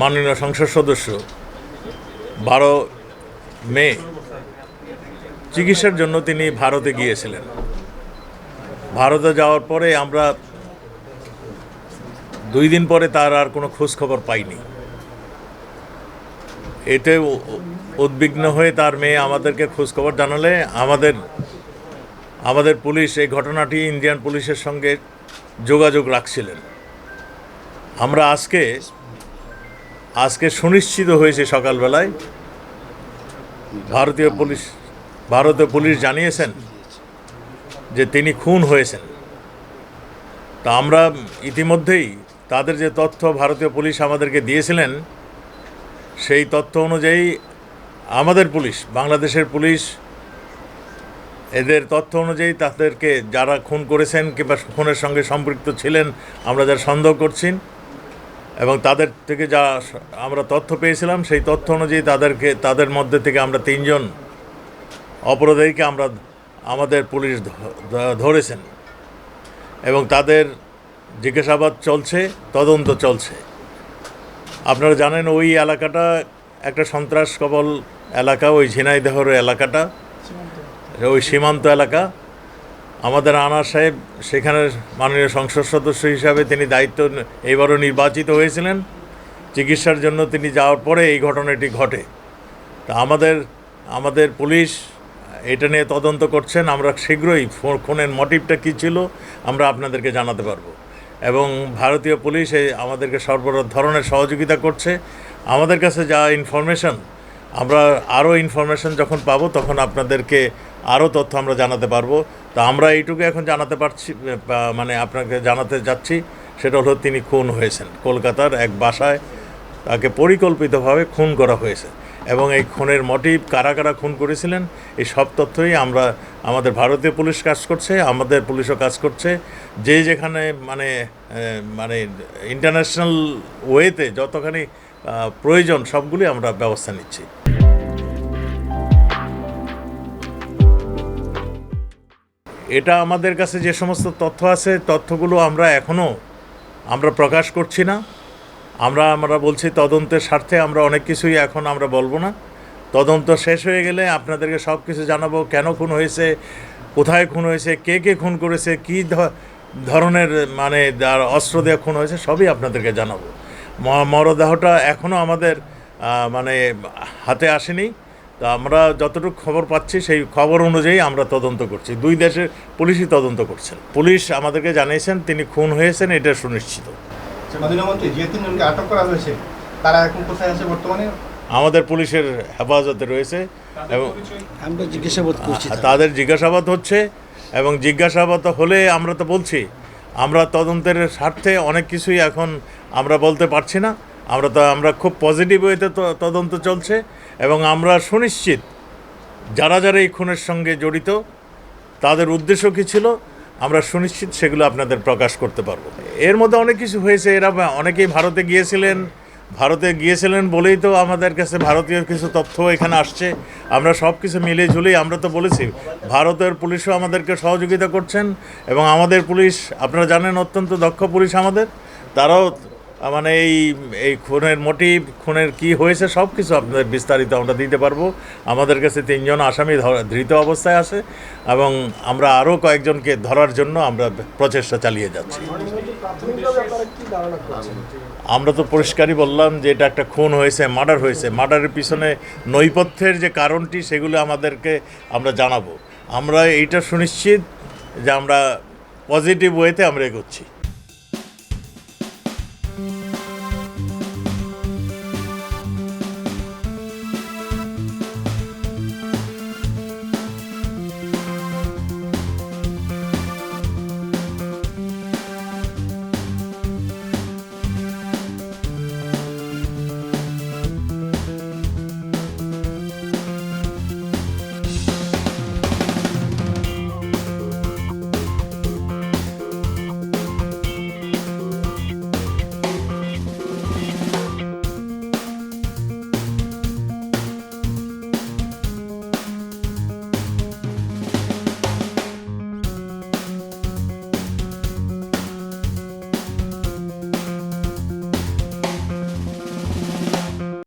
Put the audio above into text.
মাননীয় সংসদ সদস্য, বারো মে, চিকিৎসার জন্য তিনি ভারতে গিয়েছিলেন। ভারতে যাওয়ার পরে আমরা দুই দিন পরে তার আর কোনো খোঁজ খবর পাইনি। এতে উদ্বিগ্ন হয়ে তার মেয়ে আমাদেরকে খোঁজ খবর জানালে আমাদের আমাদের পুলিশ এই ঘটনাটি ইন্ডিয়ান পুলিশের সঙ্গে যোগাযোগ রাখছিলেন। আমরা আজকে আজকে সুনিশ্চিত হয়েছে সকালবেলায়। ভারতীয় পুলিশ ভারতীয় পুলিশ জানিয়েছেন যে তিনি খুন হয়েছেন। তা আমরা ইতিমধ্যেই তাদের যে তথ্য ভারতীয় পুলিশ আমাদেরকে দিয়েছিলেন, সেই তথ্য অনুযায়ী আমাদের পুলিশ, বাংলাদেশের পুলিশ, এদের তথ্য অনুযায়ী তাদেরকে যারা খুন করেছেন কিংবা খুনের সঙ্গে সম্পৃক্ত ছিলেন, আমরা যারা সন্দেহ করছি এবং তাদের থেকে যা আমরা তথ্য পেয়েছিলাম সেই তথ্য অনুযায়ী তাদেরকে তাদের মধ্যে থেকে আমরা তিনজন অপরাধীকে আমরা আমাদের পুলিশ ধরেছেন। এবং তাদের জিজ্ঞাসাবাদ চলছে তদন্ত চলছে। আপনারা জানেন ওই এলাকাটা একটা সন্ত্রাস কবল এলাকা ওই ঝিনাইদহর এলাকাটা। ওই সীমান্ত এলাকা। আমাদের আনার সাহেব সেখানে মাননীয় সংসদ সদস্য হিসাবে তিনি দায়িত্ব এইবারও নির্বাচিত হয়েছিলেন। চিকিৎসার জন্য তিনি যাওয়ার পরে এই ঘটনাটি ঘটে। তা আমাদের আমাদের পুলিশ এটা নিয়ে তদন্ত করছেন। আমরা শীঘ্রই খুনের মোটিভটা কী ছিল আমরা আপনাদেরকে জানাতে পারব। এবং ভারতীয় পুলিশ আমাদেরকে সর্ব ধরনের সহযোগিতা করছে। আমাদের কাছে যা ইনফরমেশন আমরা আরও ইনফরমেশন যখন পাবো তখন আপনাদেরকে আরও তথ্য আমরা জানাতে পারব। তো আমরা এইটুকু এখন জানাতে পারছি মানে আপনাকে জানাতে যাচ্ছি, সেটা হলো তিনি খুন হয়েছেন। কলকাতার এক বাসায় তাকে পরিকল্পিতভাবে খুন করা হয়েছে এবং এই খুনের মোটিভ কারা কারা খুন করেছিলেন, এই সব তথ্যই আমরা, আমাদের ভারতীয় পুলিশ কাজ করছে, আমাদের পুলিশও কাজ করছে। যে যেখানে মানে মানে ইন্টারন্যাশনাল ওয়েতে যতখানি প্রয়োজন সবগুলি আমরা ব্যবস্থা নিচ্ছি। এটা আমাদের কাছে যে সমস্ত তথ্য আছে, তথ্যগুলো আমরা এখনও আমরা প্রকাশ করছি না। আমরা আমরা বলছি তদন্তের স্বার্থে আমরা অনেক কিছুই এখন আমরা বলব না। তদন্ত শেষ হয়ে গেলে আপনাদেরকে সব কিছু জানাব, কেন খুন হয়েছে, কোথায় খুন হয়েছে, কে কে খুন করেছে, কী ধরনের মানে অস্ত্র দিয়ে খুন হয়েছে, সবই আপনাদেরকে জানাব। মরদেহটা এখনও আমাদের মানে হাতে আসেনি। তা আমরা যতটুকু খবর পাচ্ছি সেই খবর অনুযায়ী আমরা তদন্ত করছি। দুই দেশের পুলিশই তদন্ত করছেন পুলিশ আমাদেরকে জানিয়েছেন তিনি খুন হয়েছেন এটা সুনিশ্চিত। যে তিনজনকে আটক করা হয়েছে তারা এখন কোথায় আছে বর্তমানে? আমাদের পুলিশের হেফাজতে রয়েছে এবং আমরা জিজ্ঞাসাবাদ করছি তাদের। তাদের জিজ্ঞাসাবাদ হচ্ছে এবং জিজ্ঞাসাবাদ হলে আমরা তো বলছি আমরা তদন্তের স্বার্থে অনেক কিছুই এখন আমরা বলতে পারছি না। আমরা তো আমরা খুব পজিটিভ ওয়েতে তো- তদন্ত চলছে। এবং আমরা সুনিশ্চিত যারা যারা এই খুনের সঙ্গে জড়িত, তাদের উদ্দেশ্য কী ছিল? আমরা সুনিশ্চিত সেগুলো আপনাদের প্রকাশ করতে পারব। এর মধ্যে অনেক কিছু হয়েছে। এরা অনেকেই ভারতে গিয়েছিলেন। ভারতে গিয়েছিলেন বলেই তো আমাদের কাছে ভারতীয় কিছু তথ্য এখানে আসছে। আমরা সব কিছু মিলে ঝুলেই আমরা তো বলেছি, ভারতের পুলিশও আমাদেরকে সহযোগিতা করছেন এবং আমাদের পুলিশ, আপনারা জানেন, অত্যন্ত দক্ষ পুলিশ আমাদের। তারাও মানে এই এই খুনের মোটিভ খুনের কি হয়েছে সব কিছু আপনাদের বিস্তারিত আমরা দিতে পারব। আমাদের কাছে তিনজন আসামি ধৃত অবস্থায় আছে এবং আমরা আরও কয়েকজনকে ধরার জন্য আমরা প্রচেষ্টা চালিয়ে যাচ্ছি। আমরা তো পরিষ্কারই বললাম যে এটা একটা খুন হয়েছে, মার্ডার হয়েছে। মার্ডারের পিছনে নৈপথ্যের যে কারণটি, সেগুলো আমাদেরকে আমরা জানাব। আমরা এইটা সুনিশ্চিত যে আমরা পজিটিভ ওয়েতে আমরা এগোচ্ছি।